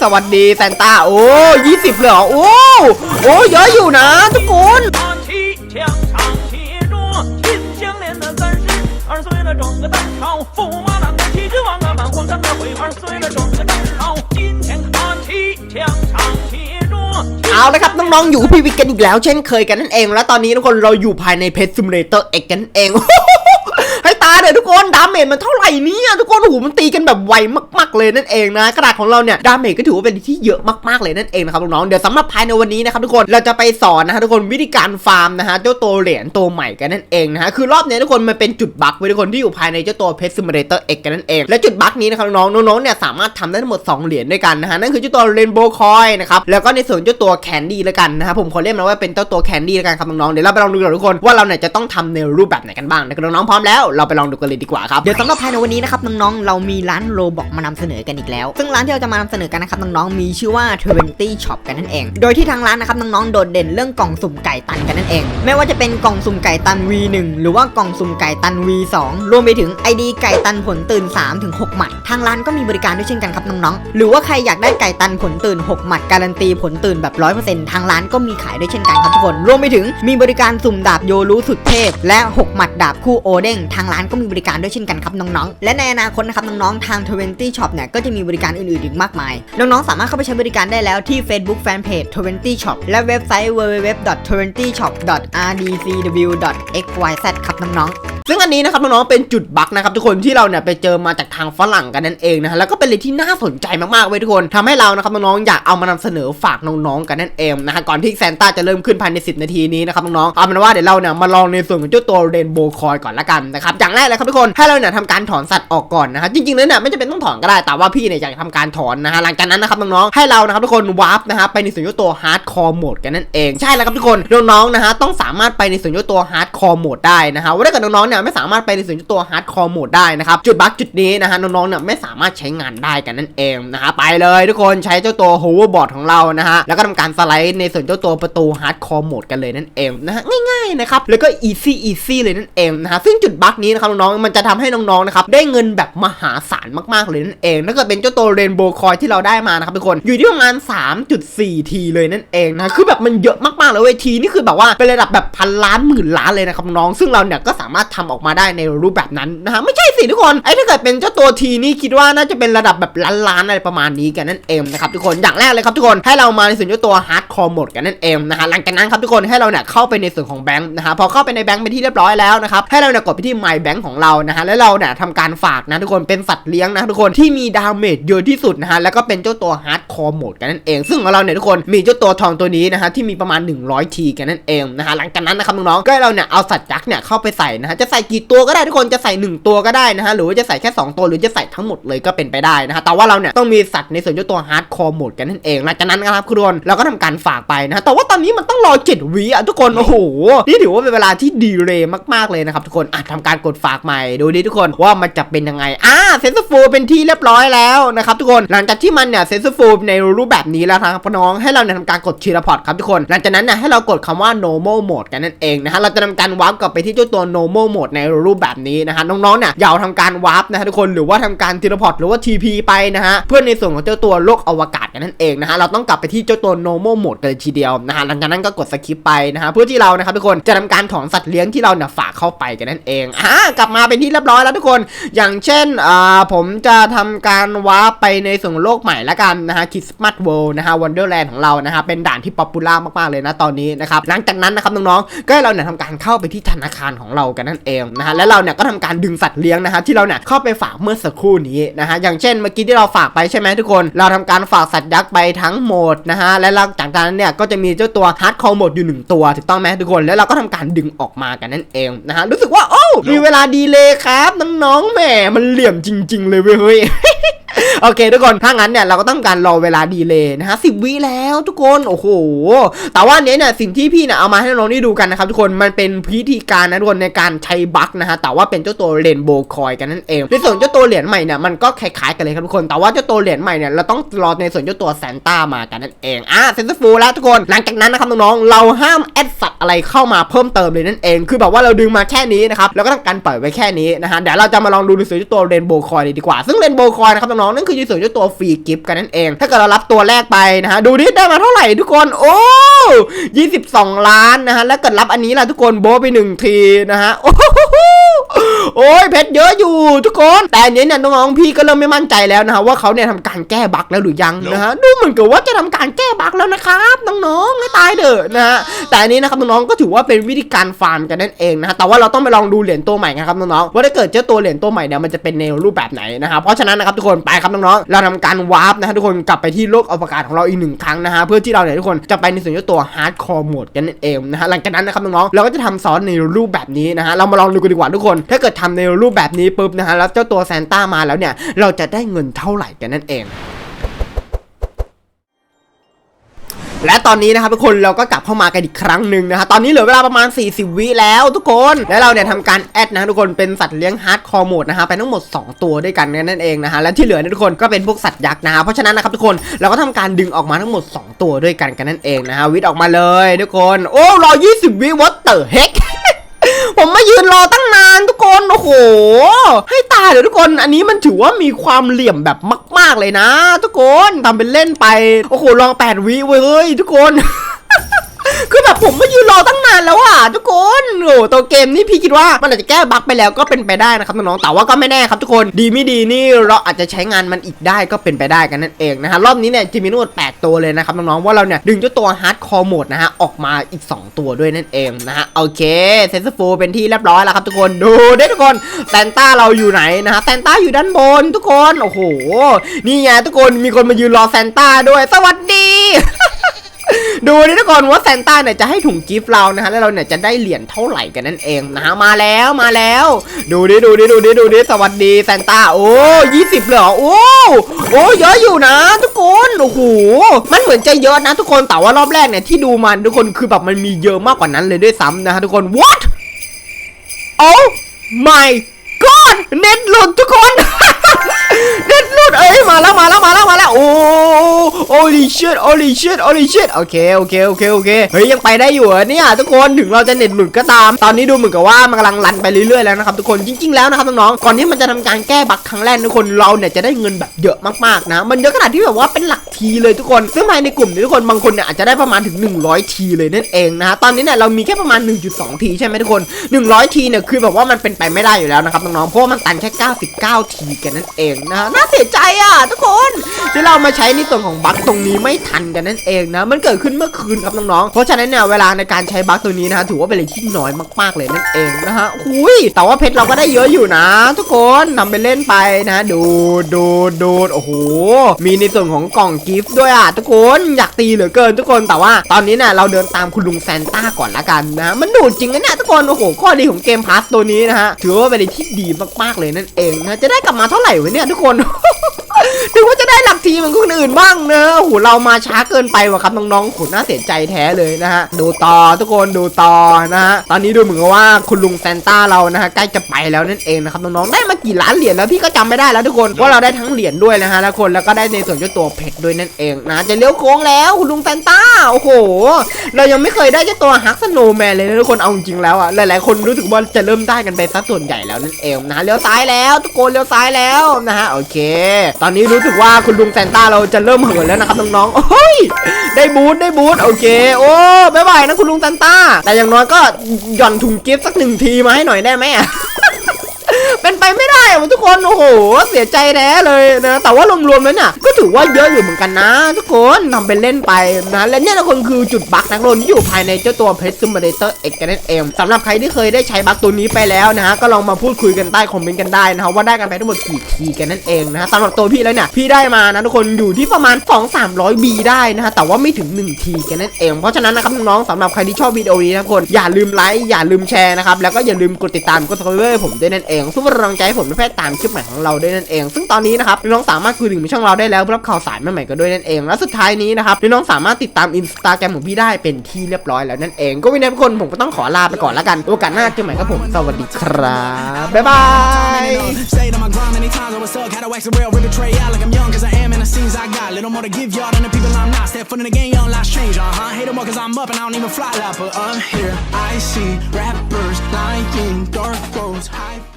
สวัสดีแซนต้า โอ้ยี่สิบเลยเหรอ โอ้ โอ้เยอะอยู่นะทุกคนเอาละครับ น้องๆ อยู่พี่วิกกันอีกแล้ว เช่นเคยกันนั่นเอง แล้วตอนนี้ทุกคนเราอยู่ภายในเพจซูมูเลเตอร์เอกกันเองายเลยทุกคนดาเมจมันเท่าไหร่เนี่ยทุกคนโอ้โหมันตีกันแบบไวมากๆเลยนั่นเองนะกระดาษของเราเนี่ยดาเมจก็ถือว่าเป็นที่เยอะมากๆเลยนั่นเองนะครับน้องๆเดี๋ยวสำหรับภายในวันนี้นะครับทุกคนเราจะไปสอนนะฮะทุกคนวิธีการฟาร์มนะฮะเจ้าตัวเหรียญตัวใหม่กันนั่นเองนะฮะคือรอบนี้ทุกคนมันเป็นจุดบั๊กไว้ทุกคนที่อยู่ภายในเจ้าตัวเพจซิมูเลเตอร์เอกกันนั่นเองและจุดบั๊กนี้นะครับน้องๆน้องๆเนี่ยสามารถทำได้ทั้งหมดสองเหรียญด้วยกันนะฮะนั่นคือเจ้าตัวเรนโบว์คอยนะครับแล้วก็ในส่วนเจ้าตัวแคนดี้แล้วกันนะครับผมขอเรียกมันว่าเป็นเจ้าตัวแคนดี้แล้วกันครับน้องๆเดี๋ยวเราไปลองดูกันทุกคนว่าเราเนี่ยจะต้องทำในรูปแบบไหนกันบ้างนะครับน้องๆพร้อมแล้วเราไปลองดูกันเลยดีกว่าครับ เดี๋ยวสำหรับภายในวันนี้นะครับน้องๆ เรามีร้านโรบอกมานำเสนอกันอีกแล้ว ซึ่งร้านที่เราจะมานำเสนอกันนะครับน้องๆ มีชื่อว่า 20 Shop กันนั่นเอง โดยที่ทางร้านนะครับน้องๆ โดดเด่นเรื่องกล่องสุ่มไก่ตันกันนั่นเอง ไม่ว่าจะเป็นกล่องสุ่มไก่ตัน V1 หรือว่ากล่องสุ่มไก่ตัน V2 รวมไปถึง ID ไก่ตันผลตื่น 3 ถึง 6 หมัด ทางร้านก็มีบริการด้วยเช่นกันครับน้องๆ หรือว่าใครอยากได้ไก่ตันผลตื่น 6 หมัดการันตีผลตื่นแบบ 100%ทางร้านก็มีขายด้วยเช่นกันครับทุกคน รวมไปถึงมีบริการสุ่มดาบโยรู้สุดเทพ และ 6 หมัดดาบคู่โอเด้งทางร้านก็มีบริการด้วยเช่นกันครับน้องๆ และในอนาคตนะครับน้องๆ ทาง 20 Shop เนี่ยก็จะมีบริการอื่นๆ อีกมากมาย น้องๆ สามารถเข้าไปใช้บริการได้แล้วที่ Facebook Fanpage 20 Shop และเว็บไซต์ www.20shop.rdcw.xyz ครับน้องๆ ซึ่งอันนี้นะครับน้องๆเป็นจุดบั๊กนะครับทุกคนที่เราเนี่ยไปเจอมาจากทางฝรั่งกันนั่นเองนะฮะแล้วก็เป็นอะไรที่น่าสนใจมากๆเว้ยทุกคนทำให้เรานะครับน้องๆอยากเอามานำเสนอฝากน้องๆกันนั่นเองนะฮะก่อนที่แซนต้าจะเริ่มขึ้นภายใน 10 นาทีนี้นะครับน้องๆเอาเป็นว่าเดี๋ยวเราเนี่ยมาลองในส่วนของเจ้าตัวเรนโบว์คอยก่อนละกันนะครับอย่างแรกเลยครับทุกคนให้เราเนี่ยทำการถอนสัตว์ออกก่อนนะฮะจริงๆแล้วเนี่ยไม่จำเป็นต้องถอนก็ได้แต่ว่าพี่เนี่ยอยากทำการถอนนะฮะหลังจากนั้นนะครับน้องๆให้เรานะครับทุกคนวาร์ปนะฮะไปในส่วนเจ้าตัวฮาร์ดคอร์โหมดกันนั่นเองใช่แล้วครับทุกคนน้องๆนะฮะต้องสามารถไปในส่วนเจ้าตัวฮาร์ดคอร์โหมดได้นะฮะว่าถ้าเกิดน้องๆเนี่ยไม่สามารถไปในส่วนเจ้าตัวฮาร์ดคอร์โหมดได้นะครับ จุดบั๊กจุดนี้นะฮะน้องๆเนี่ยไม่สามารถใช้งานได้กันนั่นเองนะฮะไปเลยทุกคนใช้เจ้าตัวโฮเวอร์บอร์ดของเรานะฮะแล้วก็ทำการสไลด์ในส่วนเจ้าตัวประตูฮาร์ดคอร์โหมดกันเลยนั่นเองนะฮะง่ายๆนะครับแล้วก็อีซี่อีซี่เลยนั่นเองนะฮะซึ่งจุดบั๊กนี้นะครับน้องๆมันจะทำให้น้องๆนะครับได้เงินแบบมหาศาลมากๆเลยนั่นเองถ้าเกิดเป็นเจ้าตัวเรนโบว์คอยที่เราได้มานะครับทุกคนอยู่ที่ประมาณ 3.4 ทีเลยนั่นเองนะคือแบบมันเยอะมากๆเลยเวทีนี่คือแบบว่าเป็นระดับแบบพันล้านหมื่นล้านเลยนะครับน้องซึ่งเราเนี่ยก็สามารถททำออกมาได้ในรูปแบบนั้นนะฮะไม่ใช่สิทุกคนไอ้ถ้าเกิดเป็นเจ้าตัวทีนี่คิดว่าน่าจะเป็นระดับแบบล้านล้านๆอะไรประมาณนี้กันนั่นเองนะครับทุกคนอย่างแรกเลยครับทุกคนให้เรามาในส่วนเจ้าตัวฮาร์ดคอร์โหมดกันนั่นเองนะฮะหลังจากนั้นครับทุกคนให้เราเนี่ยเข้าไปในส่วนของแบงค์นะฮะพอเข้าไปในแบงค์เป็นที่เรียบร้อยแล้วนะครับให้เราเนี่ยกดไปที่ My Bank ของเรานะฮะแล้วเราเนี่ยทำการฝากนะทุกคนเป็นสัตว์เลี้ยงนะทุกคนที่มีดาเมจเยอะที่สุดนะฮะแล้วก็เป็นเจ้าตัวฮาร์ดคอร์โหมดกันนั่นเอง ซึ่งของเราเนี่ยทุกคนมีเจ้าตัวทองตัวนี้นะฮะที่มีประมาณ 100ทีกันนั่นเองนะฮะหลังจากนั้นนะครับน้องๆก็เราเนี่ยเอาสัตว์ยักษ์เนี่ยเข้าไปใส่นะฮะจะใส่กี่ตัวก็ได้ทุกคนจะใส่หนึ่งตัวก็ได้นะฮะหรือว่าจะใส่แค่สองตัวหรือจะใส่ทั้งหมดเลยก็เป็นไปได้นะฮะแต่ว่าเราเนี่ยต้องมีสัตว์ในส่วนเจ้าตัวฮาร์ดคอร์โหมดกันนั่นเองหลังจากนั้นนะครับคุณทุกคนเราก็ทำการฝากไปนะฮะแต่ว่าตอนนี้มันต้องรอ7วิอะทุกคนโอ้โหนี่ถือว่าเป็นเวลาที่ดีเลยมากๆเลยนะครับทุกคนอะทำการกดฝากใหม่ดูดิทุกคนว่ามันจะเป็นยังไงอ่าเซนส์ฟูเป็นที่เรียบร้อยแล้วนะครับทุกคนหลังจากที่มันเนี่ยเซนส์ฟูในรูปแบบนี้แล้วครับน้องให้เราเนี่ยทำการกดชีรพอร์ตครับทุกคน หลังจากนั้นเนี่ยให้เรากดคำว่า normal mode กันนั่นเองนะฮะเราจะทำการวาร์ปกลับไปที่เจ้าตัว normal mode ในรูปแบบนี้นะฮะน้องๆเนี่ยอย่าทำการวาร์ปนะฮะทุกคนหรือว่าทำการทีรพอร์ตหรือว่า TP ไปนะฮะเพื่อในส่วนของเจ้าตัวโลกอวกาศกันนั่นเองนะฮะเราต้องกลับไปที่เจ้าตัว normal mode กันเลยทีเดียวนะฮะหลังจากนั้นก็กดสคิปไปนะฮะเพื่อที่เรานะครับทุกคนจะทำการถอนสัตว์เลี้ยงที่เราเนี่ยฝากเข้าไปกันนั่นเองอ่ากลับมาเป็นที่เรียบร้อยแล้วทุกคน อย่างเช่นอ่าผมจะทำการวาร์ปไปในส่วนโลกใหม่ละกันนะฮะคริสต์มาสเวิลด์นะฮะวันเดอร์แลนด์ของเรานะฮะเป็นด่านที่ป๊อปปูล่ามากๆเลยนะตอนนี้นะครับหลังจากนั้นนะครับน้องๆก็ให้เราเนี่ยทำการเข้าไปที่ธนาคารของเรากันนั่นเองนะฮะและเราเนี่ยก็ทำการดึงสัตว์เลี้ยงนะฮะที่เราเนี่ยเข้าไปฝากเมื่อสักครู่นี้นะฮะอย่างเช่นเมื่อกี้ที่เราฝากไปใช่ไหมทุกคน เราทำการฝากสัตว์ยักษ์ไปทั้งหมดนะฮะและหลังจากนั้นเนี่ยก็จะมีเจ้าตัวฮาร์ดคอร์โหมดอยู่หนึ่งตัวถูกต้องไหมทุกคนแล้วเราก็ทำการดึงออกมากันนั่นเองนะฮะรู้สึกว่าโอ้มีเวลาดีเลยครับน้องๆแหมมันเหลี่ยมจริง ๆ เลยเว้ยเฮ้ย โอเคทุกคนถ้างั้นเนี่ยเราก็ต้องการรอเวลาดีเลยนะฮะสิบวิแล้วทุกคนโอ้โห แต่ว่านเนี้ยเนี่ยสิ่งที่พี่เนี่ยเอามาให้น้องๆได้ดูกันนะครับทุกคนมันเป็นพิธีการนะทุกคนในการใช้บั๊กนะฮะแต่ว่าเป็นเจ้าตัวเรนโบว์คอยกันนั่นเองในส่วนเจ้าตัวเหรียญใหม่เนี่ยมันก็คล้ายๆกันเลยครับทุกคนแต่ว่าเจ้าตัวเหรียญใหม่เนี่ยเราต้องรอในส่วนเจ้าตัวแซนต้ามากันนั่นเองอะเซนซ์ฟูแล้วทุกคนหลังจากนั้นนะครับน้องๆเราห้ามแอดสัตว์อะไรเข้ามาเพิ่มเติมเลยนั่นเอง คือแบบว่าเราดึงมาแค่นี้นะครับแล้วก็ทำการปล่อยไว้แค่นี้นะฮะเดี๋ยวเราจะมาลองดูในส่วนเจ้าตัวเรนโบว์คอยดีกว่าซึ่งเรนโบว์คอยนะครับน้องๆนั่นคือในส่วนของตัวฟรีกิฟต์กันนั่นเอง ถ้าเกิดเรารับตัวแรกไปนะฮะดูดิได้มาเท่าไหร่ทุกคนโอ้22 ล้านนะฮะแล้วเกิดรับอันนี้ล่ะทุกคนโบไปหนึ่งทีนะฮะโอ้ โหโอ้ยเพชรเยอะอยู่ทุกคน แต่อันนี้เนี่ยน้องๆพี่ก็เริ่มไม่มั่นใจแล้วนะฮะว่าเขาเนี่ยทำการแก้บั๊กแล้วหรือยังนะฮะดูเหมือนกับว่าจะทำการแก้บั๊กแล้วนะครับน้องๆไม่ตายเด้อะนะฮะแต่อันนี้นะครับน้องๆก็ถือว่าเป็นวิธีการฟาร์มกันนั่นเองนะฮะแต่ว่าเราต้องไปลองดูเหรียญตัวใหม่กันครับน้องๆว่าถ้าเกิดเจ้าตัวเหรียญตัวใหม่เนี่ยมันจะเป็นในรูปแบบไหนนะฮะเพราะฉะนั้นนะครับทุกคนไปครับน้องๆเราทำการวาร์ปนะฮะทุกคนกลับไปที่โลกอวกาศของเราอีกหนึ่งครั้งนะฮะเพื่อที่เราเนี่ยทุกคนจะไปในส่วนของตัวฮาร์ดคอร์โหมดกันนั่นเองนะฮะหลังจากนั้นนะครับน้องๆเราก็จะทำซ้อนในรูปแบบนี้นะฮะเรามาลองดูกันดีกว่าทุกคนถ้าเกิดทำในรูปแบบนี้ปุ๊บนะฮะแล้วเจ้าตัวแซนต้ามาแล้วเนี่ยเราจะได้เงินเท่าไหร่กันนั่นเองและตอนนี้นะครับทุกคนเราก็กลับเข้ามากันอีกครั้งหนึ่งนะฮะตอนนี้เหลือเวลาประมาณ 40 วิแล้วทุกคนและเราเนี่ยทำการแอดนะทุกคนเป็นสัตว์เลี้ยงฮาร์ดคอร์โหมดนะฮะไปทั้งหมด 2 ตัวด้วยกันนั่นเองนะฮะและที่เหลือเนี่ยทุกคนก็เป็นพวกสัตว์ยักษ์นะฮะเพราะฉะนั้นนะครับทุกคนเราก็ทำการดึงออกมาทั้งหมด 2 ตัวด้วยกันกันนั่นเองนะฮะวิทย์ออกมาเลยทุกคนโอ้รอ20 วิวัตเตอร์เฮก ผมมายืนรอตั้งนานทุกคนโอ้โห ให้ตายเลยทุกคน อันนี้มันถือว่ามีความเหลี่ยมแบบมาก ๆเลยนะ ทุกคนทำเป็นเล่นไป โอ้โหลองแปดวิเว้ยทุกคน คือแบบผมมายืนรอตั้งนานแล้วอะทุกคนโอ้ตัวเกมนี่พี่คิดว่ามันอาจจะแก้บั๊กไปแล้วก็เป็นไปได้นะครับน้องๆแต่ว่าก็ไม่แน่ครับทุกคนดีไม่ดีนี่เราอาจจะใช้งานมันอีกได้ก็เป็นไปได้กันนั่นเองนะฮะรอบนี้เนี่ยจะมีทั้งหมด8ตัวเลยนะครับน้องๆว่าเราเนี่ยดึงเจ้าตัวฮาร์ดคอร์โหมดนะฮะออกมาอีก 2 ตัวด้วยนั่นเองนะฮะโอเคเซนส์ฟูเป็นที่เรียบร้อยแล้วครับทุกคนดูได้ทุกคนแตนต้าเราอยู่ไหนนะฮะแตนต้าอยู่ด้านบนทุกคนโอ้โหนี่ไงทุกคนมีคนมายืนรอแซนต้าด้วยสวัสดี ดูนี่ทุกคนว่าแซนต้าเนี่ยจะให้ถุงกิฟต์เรานะฮะแล้วเราเนี่ยจะได้เหรียญเท่าไหร่กันนั่นเองนะฮะมาแล้วมาแล้ว ดูดิดูดิดูดิดูดิสวัสดีแซนต้าโอ้ยี่สิบเหรอโอ้โอ้เยอะอยู่นะ ทุกคนโอ้โหมันเหมือนจะเยอะนะทุกคนแต่ว่ารอบแรกเนี่ยที่ดูมันทุกคนคือแบบมันมีเยอะมากกว่านั้นเลยด้วยซ้ำนะฮะทุกคน what oh my god เน็ตหลุดทุกคน เน็ตหลุดเอ้ยมาแล้วมาแล้วมาแล้วมาแล้วโอ้โอ้ลิชิตโอ้ลิชิตโอ้ลิชิตโอเคโอเคโอเคโอเคเฮ้ยยังไปได้อยู่เนี่ยทุกคนถึงเราจะเน็ตหลุดก็ตาม ตอนนี้ดูเหมือนกับว่ามันกำลังรันไปเรื่อยๆแล้วนะครับทุกคนจริง ๆแล้วนะครับน้องๆก่อนที่มันจะทำการแก้บั๊กครั้งแรกทุกคนเราเนี่ยจะได้เงินแบบเยอะมากๆนะ มันเยอะขนาดที่แบบว่าเป็นหลักทีเลยทุกคนซึ่งภายในกลุ่มนี้ทุกคนบางคนเนี่ยอาจจะได้ประมาณถึง 100 ทีเลยนั่นเองนะฮะตอนนี้เนี่ยเรามีแค่ประมาณ 1.2 ทีใช่ไหมทุกคน 100 ทีเนี่ยคือแบบว่ามันเป็นไปไม่ได้อยู่แล้วนะครับน้องๆเพราะว่ามันตันแค่ 99 ทีกันนั่นเองนะน่าเสียใจอะทุกคนที่เรามาใช้ในส่วนของบั๊กตรงนี้ไม่ทันกันนั่นเองนะ มันเกิดขึ้นเมื่อคืนครับน้องๆ เพราะฉะนั้นเนี่ยเวลาในการใช้บั๊กตัวนี้นะถือว่าเป็นอะไรที่น้อยมากๆเลยนั่นเองนะฮะหุยแต่ว่าเพชรเราก็ได้เยอะอยู่นะ ทุกคนทำไปเล่นไปนะ ดูดูดูโอ้โห มีในส่วนของกล่องกิฟต์ด้วยอะทุกคนอยากตีเหลือเกินทุกคนแต่ว่าตอนนี้เนี่ยเราเดินตามคุณลุงแซนต้าก่อนละกันนะ มันดูดจริงนะเนี่ยทุกคนโอ้โหข้อดีของเกมพาสตัวนี้นะฮะถือว่าเป็นอะไรที่ดีมากๆเลยนั่นเองนะจะได้กลับมาเท่าไหร่วะเนี่ยทุกคน ถึงว่าจะได้หลักทีเหมือนคนอื่นบ้างเนอะโอ้โหเรามาช้าเกินไปว่ะครับน้องๆโหน่าเสียใจแท้เลยนะฮะดูต่อทุกคนดูต่อนะฮะตอนนี้ดูเหมือนว่าคุณลุงแซนต้าเรานะฮะใกล้จะไปแล้วนั่นเองนะครับน้องๆได้มากี่ล้านเหรียญแล้วพี่ก็จำไม่ได้แล้วทุกคนว่าเราได้ทั้งเหรียญด้วยนะฮะแล้วคนแล้วก็ได้ในส่วนเจ้าตัวเพชรด้วยนั่นเองนะจะเลี้ยวโค้งแล้วคุณลุงแซนต้าโอ้โห เรายังไม่เคยได้เจ้าตัวฮักสโนว์แมนเลยนะทุกคนเอาจริงแล้วอะหลายๆคนรู้สึกว่าจะเริ่มได้กันไปซะส่วนใหญ่แล้วนั่นเองนะเลี้ยวซ้ายแล้วทุกคนเลี้ยวซ้ายแล้วนะฮะโอเค ตอนนี้รู้สึกว่าคุณลุงแซนต้าเราจะเริ่มเหินแล้วนะครับน้องๆโอ้ยได้บูทได้บูทโอเค โอ้บ๊ายบายนะคุณลุงแซนต้า แต่อย่างน้อยก็หย่อนถุงกิฟต์สักหนึ่งทีมาให้หน่อยได้ไหมอะ เป็นไปไม่ได้อะทุกคนโอ้โห เสียใจแท้เลยนะแต่ว่ารวมๆแล้วเนี่ยก็ถือว่าเยอะอยู่เหมือนกันนะ ทุกคนทำเป็นเล่นไปนะและเนี่ยทุกคนคือจุดบั๊กนักลนที่อยู่ภายในเจ้าตัวเพชรซิมเบเตอร์เอ็กกันนั่นเองสำหรับใครที่เคยได้ใช้บั๊กตัวนี้ไปแล้วนะฮะก็ลองมาพูดคุยกันใต้คอมเมนต์กันได้นะฮะว่าได้กันไปทั้งหมดกี่ทีกันนั่นเองนะฮะสำหรับตัวพี่แล้วเนี่ยพี่ได้มานะทุกคนอยู่ที่ประมาณ 2 3 0 0 B ได้นะฮะแต่ว่าไม่ถึง1ทีกันนั่นเองเพราะฉะนั้นนะครับน้องๆสำหรับใครที่ชอบวิดีโอนี้นะทุกคนอย่าลืมไลค์อย่าลืมแชร์นะครับแล้วก็อย่าลืมกดติดตามกดซับสไครต์ผมด้วยนั่นเองซึ่ง็นกำลังใจให้ผมไปแพ้ย์ตามคลิปใหม่ของเราได้นั่นเอง ซึ่งตอนนี้นะครับน้องสามารถคุยถึงช่องเราได้แล้วรับข่าวสารใหม่ๆก็ด้วยนั่นเอง และสุดท้ายนี้นะครับน้องสามารถติดตามอินสตาแกรมของพี่ได้เป็นที่เรียบร้อยแล้วนั่นเองก็วินเนทุกคนผมก็ต้องขอลาไปก่อนแล้วกันโอกาสหน้าเจอใหม่ครับผมสวัสดีครับบ๊ายบาย I see rappers lying, dark roads, high.